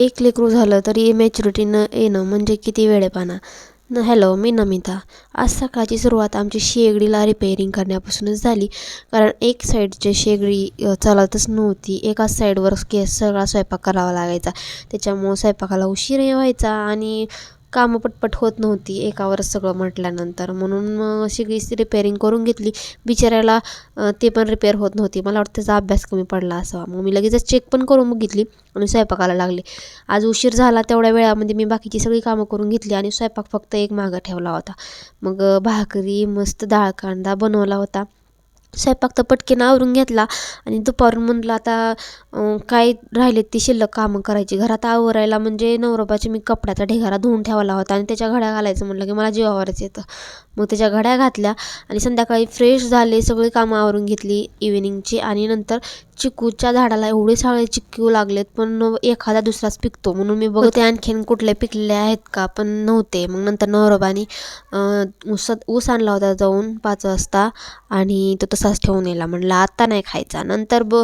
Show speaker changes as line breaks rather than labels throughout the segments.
एक लेकरू झालं तरी मॅच्युरिटी न येणं म्हणजे किती वेळेपणा न हॅलो मी नमिता. आज सकाळची सुरुवात आमची शेगडीला रिपेअरिंग करण्यापासूनच झाली. कारण एक साईडची शेगडी चालतच नव्हती. एकाच साईडवर केस सगळा स्वयंपाक करावा लागायचा. त्याच्यामुळं स्वयंपाकाला उशीरही व्हायचा आणि कामं पटपट होत नव्हती एकावरच सगळं म्हटल्यानंतर. म्हणून मग शेगडीच रिपेअरिंग करून घेतली. बिचाऱ्याला ते पण रिपेअर होत नव्हती. मला वाटतं त्याचा अभ्यास कमी पडला असावा. मग मी लगेचच चेक पण करून बघितली आणि स्वयंपाकाला लागले. आज उशीर झाला तेवढ्या वेळामध्ये मी बाकीची सगळी कामं करून घेतली आणि स्वयंपाक फक्त एक मागं ठेवला होता. मग भाकरी मस्त डाळ कांदा बनवला होता. स्वयंपाक तर पटकन आवरून घेतला आणि दुपारून म्हणलं आता काय राहिलेत ती शिल्लक कामं करायची. घरात आवरायला म्हणजे नवरोबाची मी कपड्याचा ढिगारा धुवून ठेवला होता आणि त्याच्या घड्या घालायचं म्हणलं की मला जीवावरच येतं. मग त्याच्या घड्या घातल्या आणि संध्याकाळी फ्रेश झाले सगळी कामं आवरून घेतली इव्हिनिंगची आणि नंतर चिकूच्या झाडाला एवढे सारे चिक्कू लागलेत पण एखादा दुसराच पिकतो. म्हणून मी बघते आणखीन कुठले पिकले आहेत का पण नव्हते. मग नंतर नवरोबानी अं, ऊसात ऊस आणला होता जाऊन पाच वाजता आणि तो तसाच ठेवून येला म्हणलं आता नाही खायचा. नंतर ब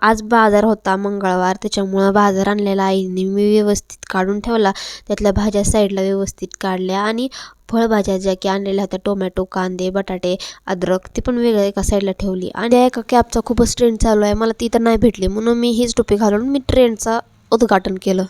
आज बाजार होता मंगळवार त्याच्यामुळं बाजार आणलेला आईने मी व्यवस्थित काढून ठेवला. त्यातल्या भाज्या साईडला व्यवस्थित काढल्या आणि फळभाज्या ज्या की आणलेल्या होत्या टोमॅटो कांदे बटाटे अद्रक ती पण वेगळ्या एका साईडला ठेवली. आणि त्या एका कॅबचा खूपच ट्रेंड चालू आहे. मला ती तर नाही भेटली. म्हणून मी हीच टोपी घालून मी ट्रेंडचा उद्घाटन केलं.